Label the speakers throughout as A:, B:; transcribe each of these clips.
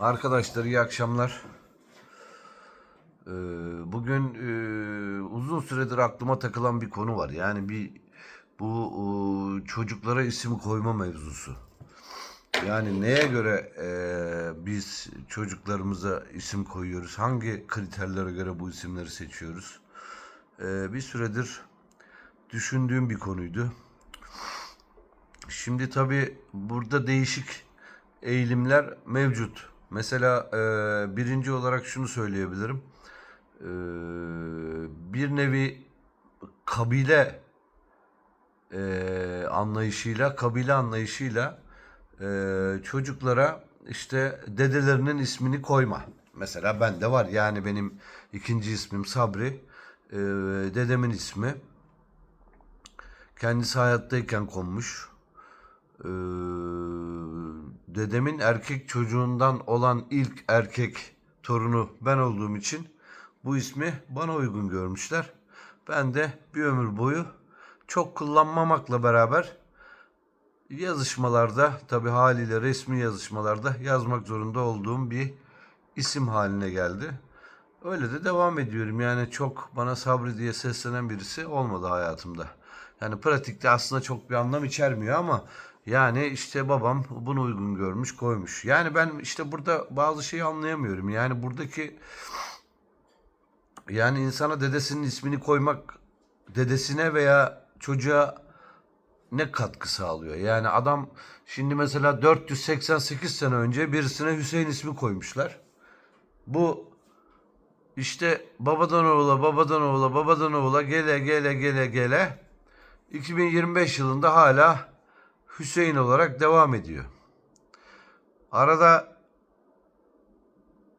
A: Arkadaşlar iyi akşamlar. Ee, bugün e, uzun süredir aklıma takılan bir konu var. Yani bir bu e, çocuklara isim koyma mevzusu. Yani neye göre e, biz çocuklarımıza isim koyuyoruz? Hangi kriterlere göre bu isimleri seçiyoruz? E, bir süredir düşündüğüm bir konuydu. Şimdi tabii burada değişik eğilimler mevcut. Mesela e, birinci olarak şunu söyleyebilirim. E, bir nevi kabile e, anlayışıyla, kabile anlayışıyla e, çocuklara işte dedelerinin ismini koyma. Mesela bende var. Yani benim ikinci ismim Sabri. E, dedemin ismi. Kendisi hayattayken konmuş. Ee, dedemin erkek çocuğundan olan ilk erkek torunu ben olduğum için bu ismi bana uygun görmüşler. Ben de bir ömür boyu çok kullanmamakla beraber yazışmalarda tabi haliyle resmi yazışmalarda yazmak zorunda olduğum bir isim haline geldi. Öyle de devam ediyorum. Yani çok bana Sabri diye seslenen birisi olmadı hayatımda. Yani pratikte aslında çok bir anlam içermiyor ama yani işte babam bunu uygun görmüş koymuş. Yani ben işte burada bazı şeyi anlayamıyorum. Yani buradaki yani insana dedesinin ismini koymak dedesine veya çocuğa ne katkı sağlıyor? Yani adam şimdi mesela 488 sene önce birisine Hüseyin ismi koymuşlar. Bu işte babadan oğula, babadan oğula, babadan oğula gele gele gele gele 2025 yılında hala Hüseyin olarak devam ediyor. Arada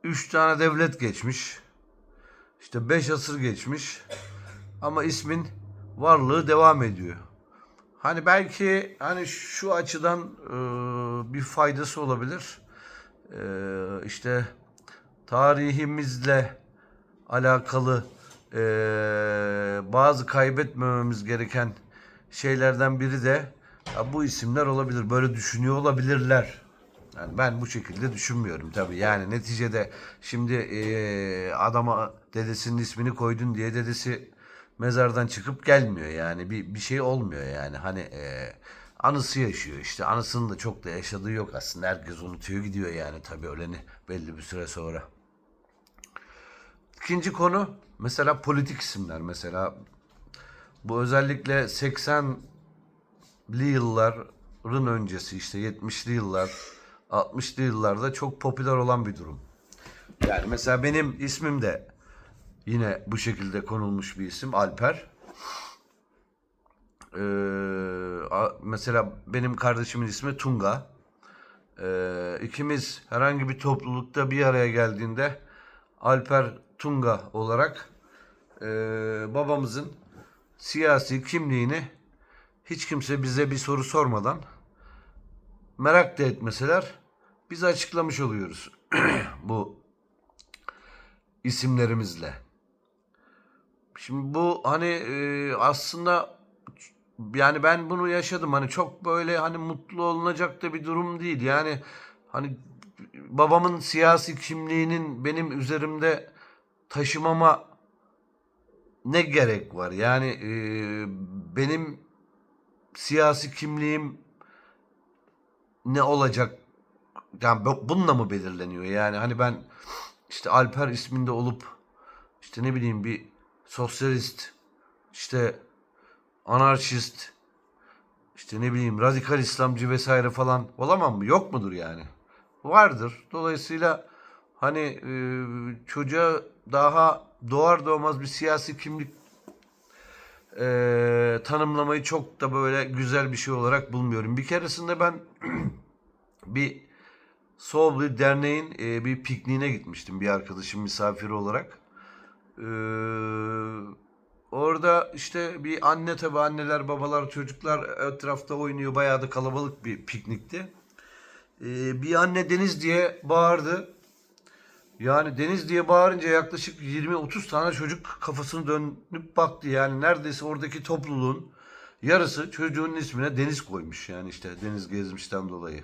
A: 3 tane devlet geçmiş. İşte 5 asır geçmiş. Ama ismin varlığı devam ediyor. Hani belki hani şu açıdan e, bir faydası olabilir. E, işte tarihimizle alakalı e, bazı kaybetmememiz gereken şeylerden biri de ya bu isimler olabilir. Böyle düşünüyor olabilirler. Yani ben bu şekilde düşünmüyorum tabii. Yani neticede şimdi e, adama dedesinin ismini koydun diye dedesi mezardan çıkıp gelmiyor yani. Bir, bir şey olmuyor yani. Hani e, anısı yaşıyor işte. Anısının da çok da yaşadığı yok aslında. Herkes unutuyor gidiyor yani tabii öleni belli bir süre sonra. İkinci konu mesela politik isimler mesela bu özellikle 80'li yılların öncesi işte 70'li yıllar 60'lı yıllarda çok popüler olan bir durum. Yani mesela benim ismim de yine bu şekilde konulmuş bir isim Alper. Ee, mesela benim kardeşimin ismi Tunga. Ee, ikimiz herhangi bir toplulukta bir araya geldiğinde Alper Tunga olarak e, babamızın siyasi kimliğini hiç kimse bize bir soru sormadan merak da etmeseler biz açıklamış oluyoruz bu isimlerimizle. Şimdi bu hani e, aslında yani ben bunu yaşadım hani çok böyle hani mutlu olunacak da bir durum değil. Yani hani babamın siyasi kimliğinin benim üzerimde taşımama ne gerek var? Yani e, benim siyasi kimliğim ne olacak? Yani bu- bununla mı belirleniyor? Yani hani ben işte Alper isminde olup işte ne bileyim bir sosyalist, işte anarşist, işte ne bileyim radikal İslamcı vesaire falan olamam mı? Yok mudur yani? Vardır. Dolayısıyla hani e, çocuğa daha doğar doğmaz bir siyasi kimlik e, tanımlamayı çok da böyle güzel bir şey olarak bulmuyorum. Bir keresinde ben bir Soğublu Derneğin e, bir pikniğine gitmiştim bir arkadaşım misafiri olarak. Ee, orada işte bir anne tabi anneler babalar çocuklar etrafta oynuyor bayağı da kalabalık bir piknikti. Ee, bir anne Deniz diye bağırdı. Yani Deniz diye bağırınca yaklaşık 20-30 tane çocuk kafasını dönüp baktı. Yani neredeyse oradaki topluluğun yarısı çocuğun ismine Deniz koymuş. Yani işte Deniz gezmişten dolayı.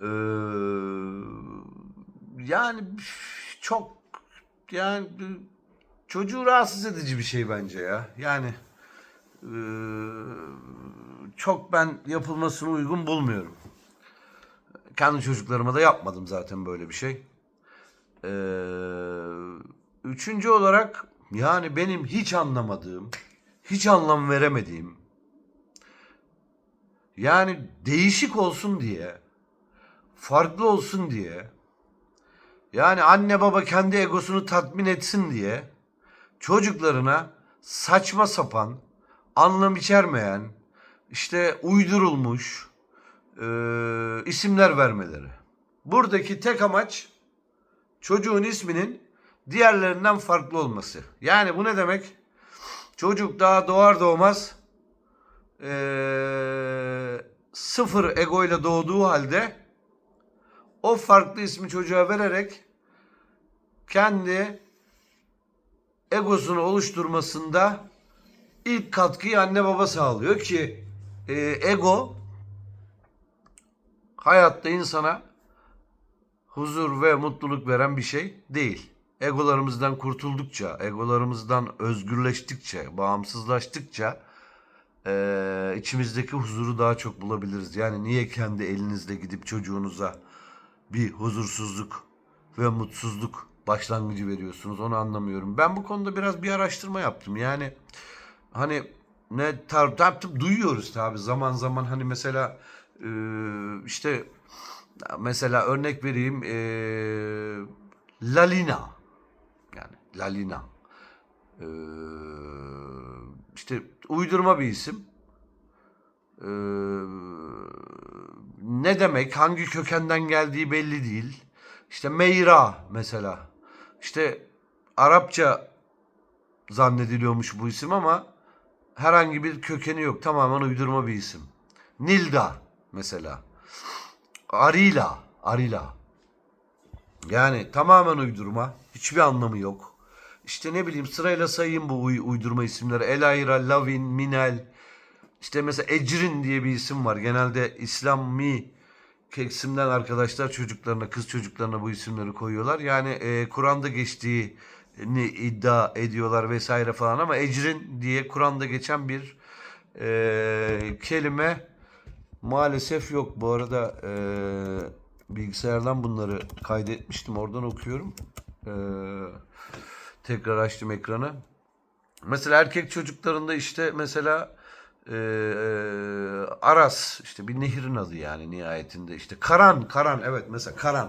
A: Ee, yani çok yani çocuğu rahatsız edici bir şey bence ya. Yani ee, çok ben yapılmasını uygun bulmuyorum. Kendi çocuklarıma da yapmadım zaten böyle bir şey. Ee, üçüncü olarak yani benim hiç anlamadığım, hiç anlam veremediğim, yani değişik olsun diye, farklı olsun diye, yani anne baba kendi egosunu tatmin etsin diye çocuklarına saçma sapan, anlam içermeyen, işte uydurulmuş e, isimler vermeleri. Buradaki tek amaç çocuğun isminin diğerlerinden farklı olması. Yani bu ne demek? Çocuk daha doğar doğmaz eee, sıfır egoyla doğduğu halde o farklı ismi çocuğa vererek kendi egosunu oluşturmasında ilk katkıyı anne baba sağlıyor ki e, ego hayatta insana huzur ve mutluluk veren bir şey değil. Egolarımızdan kurtuldukça, egolarımızdan özgürleştikçe, bağımsızlaştıkça eee, içimizdeki huzuru daha çok bulabiliriz. Yani niye kendi elinizle gidip çocuğunuza bir huzursuzluk ve mutsuzluk başlangıcı veriyorsunuz onu anlamıyorum. Ben bu konuda biraz bir araştırma yaptım. Yani hani ne tar- duyuyoruz tabi zaman zaman hani mesela eee, işte mesela örnek vereyim eee Lalina yani Lalina Eee, işte uydurma bir isim. Eee, ne demek hangi kökenden geldiği belli değil. İşte Meyra mesela. İşte Arapça zannediliyormuş bu isim ama herhangi bir kökeni yok. Tamamen uydurma bir isim. Nilda mesela. Arila. Arila. Yani tamamen uydurma. Hiçbir anlamı yok. İşte ne bileyim sırayla sayayım bu uy- uydurma isimleri. Elayra, Lavin, Minel. İşte mesela Ecrin diye bir isim var. Genelde İslami kesimden arkadaşlar çocuklarına, kız çocuklarına bu isimleri koyuyorlar. Yani e, Kur'an'da geçtiğini iddia ediyorlar vesaire falan ama Ecrin diye Kur'an'da geçen bir e, kelime maalesef yok. Bu arada e, bilgisayardan bunları kaydetmiştim. Oradan okuyorum. E, tekrar açtım ekranı. Mesela erkek çocuklarında işte mesela e, Aras işte bir nehrin adı yani nihayetinde işte Karan Karan evet mesela Karan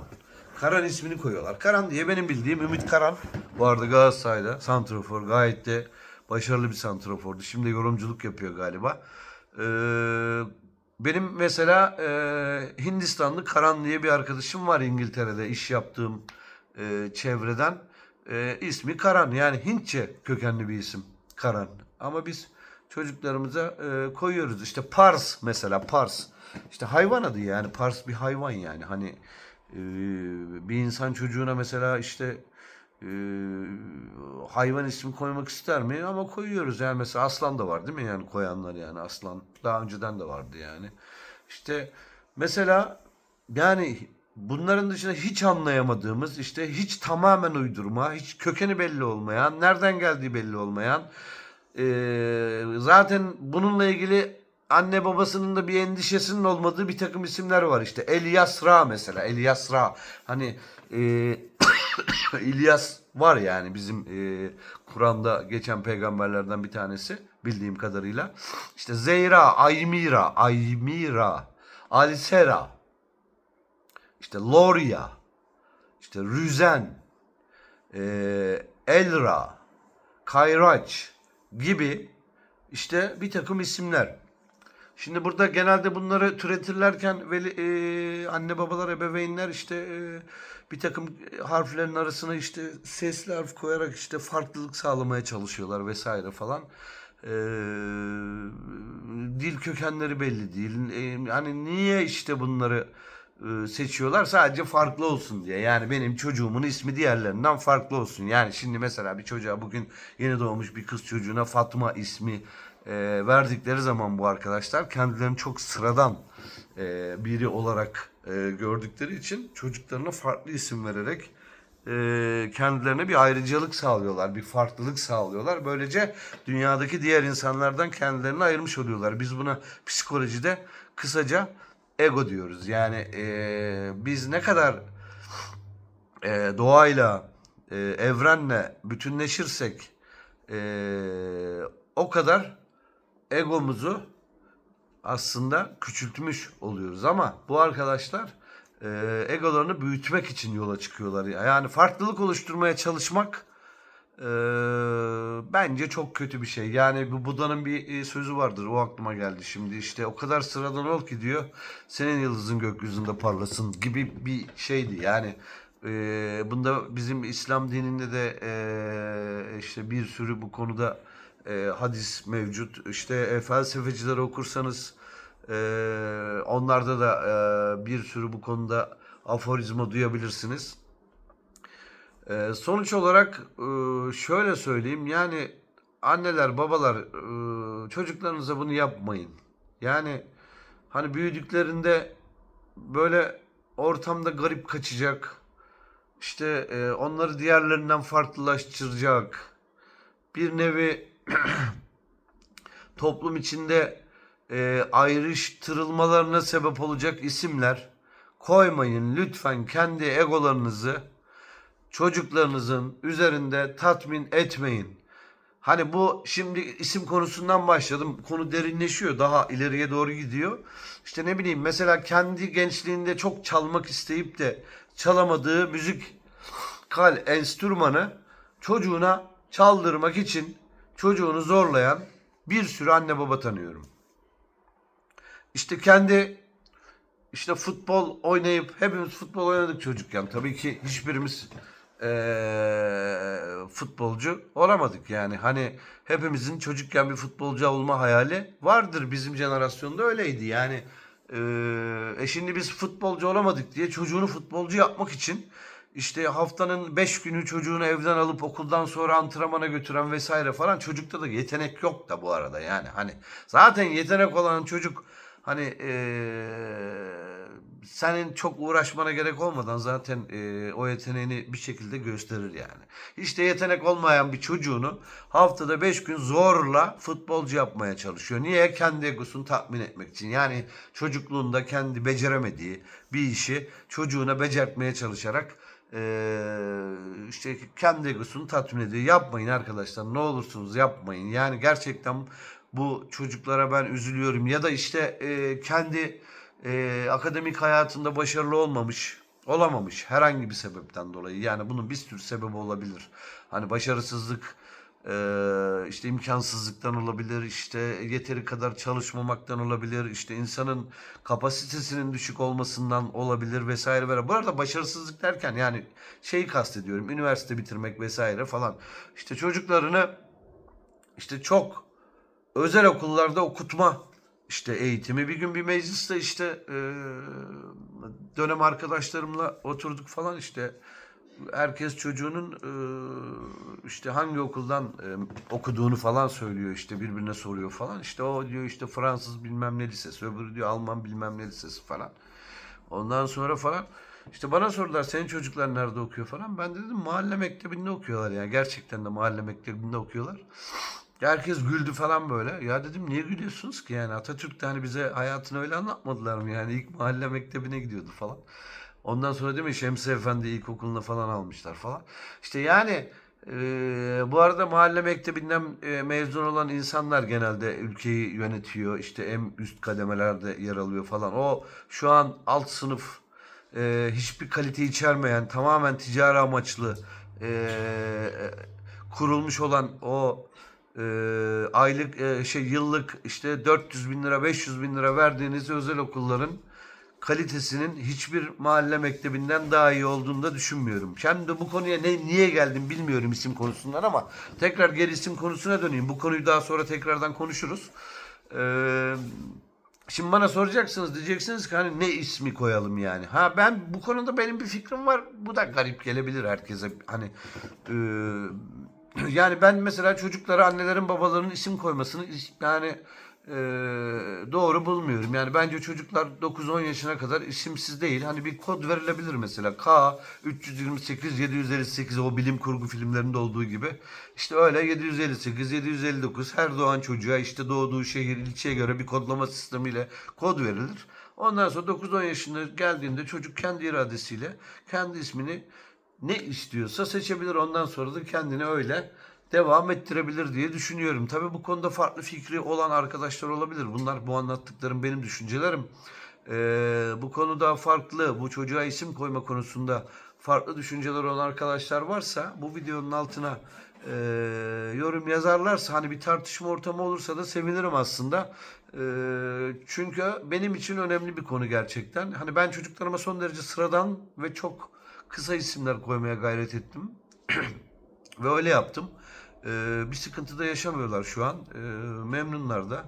A: Karan ismini koyuyorlar. Karan diye benim bildiğim Ümit Karan bu arada Galatasaray'da santrafor gayet de başarılı bir santrafordu. Şimdi yorumculuk yapıyor galiba. Ee, benim mesela e, Hindistanlı Karan diye bir arkadaşım var İngiltere'de iş yaptığım e, çevreden. E, ismi Karan yani Hintçe kökenli bir isim Karan. Ama biz çocuklarımıza e, koyuyoruz. İşte Pars mesela Pars. İşte hayvan adı yani Pars bir hayvan yani. Hani e, bir insan çocuğuna mesela işte e, hayvan ismi koymak ister mi? Ama koyuyoruz yani mesela aslan da var değil mi yani koyanlar yani aslan daha önceden de vardı yani. İşte mesela yani bunların dışında hiç anlayamadığımız işte hiç tamamen uydurma, hiç kökeni belli olmayan, nereden geldiği belli olmayan ee, zaten bununla ilgili anne babasının da bir endişesinin olmadığı bir takım isimler var işte. Elyasra mesela. Elyasra. Hani e, İlyas var yani bizim e, Kur'an'da geçen peygamberlerden bir tanesi bildiğim kadarıyla. İşte Zeyra, Aymira, Aymira, Alisera, işte Loria, işte Rüzen, e, Elra, Kayraç gibi işte bir takım isimler. Şimdi burada genelde bunları türetirlerken veli, e, anne babalar, ebeveynler işte e, bir takım harflerin arasına işte sesli harf koyarak işte farklılık sağlamaya çalışıyorlar vesaire falan. E, dil kökenleri belli değil. E, hani niye işte bunları e, seçiyorlar sadece farklı olsun diye. Yani benim çocuğumun ismi diğerlerinden farklı olsun. Yani şimdi mesela bir çocuğa bugün yeni doğmuş bir kız çocuğuna Fatma ismi e, verdikleri zaman bu arkadaşlar kendilerini çok sıradan e, biri olarak e, gördükleri için çocuklarına farklı isim vererek e, kendilerine bir ayrıcalık sağlıyorlar, bir farklılık sağlıyorlar. Böylece dünyadaki diğer insanlardan kendilerini ayırmış oluyorlar. Biz buna psikolojide kısaca ego diyoruz. Yani e, biz ne kadar e, doğayla, e, evrenle bütünleşirsek e, o kadar egomuzu aslında küçültmüş oluyoruz ama bu arkadaşlar e, egolarını büyütmek için yola çıkıyorlar. Yani farklılık oluşturmaya çalışmak e, bence çok kötü bir şey. Yani bu Buda'nın bir e, sözü vardır. O aklıma geldi şimdi. İşte o kadar sıradan ol ki diyor. Senin yıldızın gökyüzünde parlasın gibi bir şeydi. Yani e, bunda bizim İslam dininde de e, işte bir sürü bu konuda e, hadis mevcut. İşte e, felsefecileri okursanız e, onlarda da e, bir sürü bu konuda aforizma duyabilirsiniz. E, sonuç olarak e, şöyle söyleyeyim yani anneler babalar e, çocuklarınıza bunu yapmayın. Yani hani büyüdüklerinde böyle ortamda garip kaçacak. İşte e, onları diğerlerinden farklılaştıracak. Bir nevi toplum içinde e, ayrıştırılmalarına sebep olacak isimler koymayın. Lütfen kendi egolarınızı çocuklarınızın üzerinde tatmin etmeyin. Hani bu şimdi isim konusundan başladım. Konu derinleşiyor. Daha ileriye doğru gidiyor. İşte ne bileyim mesela kendi gençliğinde çok çalmak isteyip de çalamadığı müzik kal enstrümanı çocuğuna çaldırmak için çocuğunu zorlayan bir sürü anne baba tanıyorum. İşte kendi işte futbol oynayıp hepimiz futbol oynadık çocukken. Tabii ki hiçbirimiz eee, futbolcu olamadık yani. Hani hepimizin çocukken bir futbolcu olma hayali vardır. Bizim jenerasyonda öyleydi. Yani e şimdi biz futbolcu olamadık diye çocuğunu futbolcu yapmak için işte haftanın 5 günü çocuğunu evden alıp okuldan sonra antrenmana götüren vesaire falan çocukta da yetenek yok da bu arada yani hani zaten yetenek olan çocuk hani eee, senin çok uğraşmana gerek olmadan zaten eee, o yeteneğini bir şekilde gösterir yani. İşte yetenek olmayan bir çocuğunu haftada 5 gün zorla futbolcu yapmaya çalışıyor. Niye? Kendi egosunu tatmin etmek için. Yani çocukluğunda kendi beceremediği bir işi çocuğuna becertmeye çalışarak eee, işte kendi egosunu tatmin ediyor. Yapmayın arkadaşlar. Ne olursunuz yapmayın. Yani gerçekten bu çocuklara ben üzülüyorum. Ya da işte eee, kendi eee, akademik hayatında başarılı olmamış, olamamış herhangi bir sebepten dolayı. Yani bunun bir sürü sebebi olabilir. Hani başarısızlık, eee, işte imkansızlıktan olabilir, işte yeteri kadar çalışmamaktan olabilir, işte insanın kapasitesinin düşük olmasından olabilir vesaire vesaire. Bu arada başarısızlık derken yani şeyi kastediyorum, üniversite bitirmek vesaire falan. İşte çocuklarını işte çok özel okullarda okutma işte eğitimi. Bir gün bir mecliste işte dönem arkadaşlarımla oturduk falan işte herkes çocuğunun e, işte hangi okuldan e, okuduğunu falan söylüyor işte birbirine soruyor falan. İşte o diyor işte Fransız bilmem ne lisesi, öbürü diyor Alman bilmem ne lisesi falan. Ondan sonra falan işte bana sordular senin çocuklar nerede okuyor falan. Ben de dedim mahalle mektebinde okuyorlar yani gerçekten de mahalle mektebinde okuyorlar. Herkes güldü falan böyle. Ya dedim niye gülüyorsunuz ki yani Atatürk de hani bize hayatını öyle anlatmadılar mı yani ilk mahalle mektebine gidiyordu falan. Ondan sonra değil mi Şemsi Efendi ilkokuluna falan almışlar falan. İşte yani e, bu arada mahalle mektebinden e, mezun olan insanlar genelde ülkeyi yönetiyor. İşte en üst kademelerde yer alıyor falan. O şu an alt sınıf e, hiçbir kalite içermeyen tamamen ticari amaçlı e, kurulmuş olan o e, aylık e, şey yıllık işte 400 bin lira 500 bin lira verdiğiniz özel okulların kalitesinin hiçbir mahalle mektebinden daha iyi olduğunu da düşünmüyorum. Şimdi bu konuya ne, niye geldim bilmiyorum isim konusundan ama tekrar geri isim konusuna döneyim. Bu konuyu daha sonra tekrardan konuşuruz. Ee, şimdi bana soracaksınız diyeceksiniz ki hani ne ismi koyalım yani. Ha ben bu konuda benim bir fikrim var. Bu da garip gelebilir herkese. Hani e, yani ben mesela çocuklara annelerin babaların isim koymasını yani e, doğru bulmuyorum. Yani bence çocuklar 9-10 yaşına kadar isimsiz değil. Hani bir kod verilebilir mesela. K 328 758 o bilim kurgu filmlerinde olduğu gibi. İşte öyle 758 759 her doğan çocuğa işte doğduğu şehir ilçeye göre bir kodlama sistemiyle kod verilir. Ondan sonra 9-10 yaşına geldiğinde çocuk kendi iradesiyle kendi ismini ne istiyorsa seçebilir. Ondan sonra da kendini öyle devam ettirebilir diye düşünüyorum. Tabii bu konuda farklı fikri olan arkadaşlar olabilir. Bunlar bu anlattıklarım benim düşüncelerim. Ee, bu konuda farklı, bu çocuğa isim koyma konusunda farklı düşünceler olan arkadaşlar varsa bu videonun altına e, yorum yazarlarsa hani bir tartışma ortamı olursa da sevinirim aslında. E, çünkü benim için önemli bir konu gerçekten. Hani ben çocuklarıma son derece sıradan ve çok kısa isimler koymaya gayret ettim. Ve öyle yaptım. Ee, bir sıkıntı da yaşamıyorlar şu an. Ee, memnunlar da.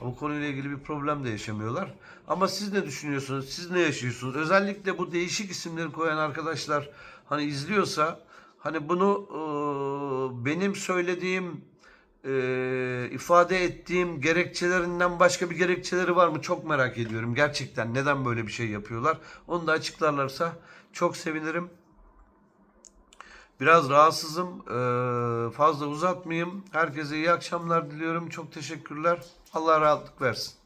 A: Bu konuyla ilgili bir problem de yaşamıyorlar. Ama siz ne düşünüyorsunuz? Siz ne yaşıyorsunuz? Özellikle bu değişik isimleri koyan arkadaşlar hani izliyorsa hani bunu e, benim söylediğim e, ifade ettiğim gerekçelerinden başka bir gerekçeleri var mı? Çok merak ediyorum. Gerçekten neden böyle bir şey yapıyorlar? Onu da açıklarlarsa çok sevinirim. Biraz rahatsızım. Ee, fazla uzatmayayım. Herkese iyi akşamlar diliyorum. Çok teşekkürler. Allah rahatlık versin.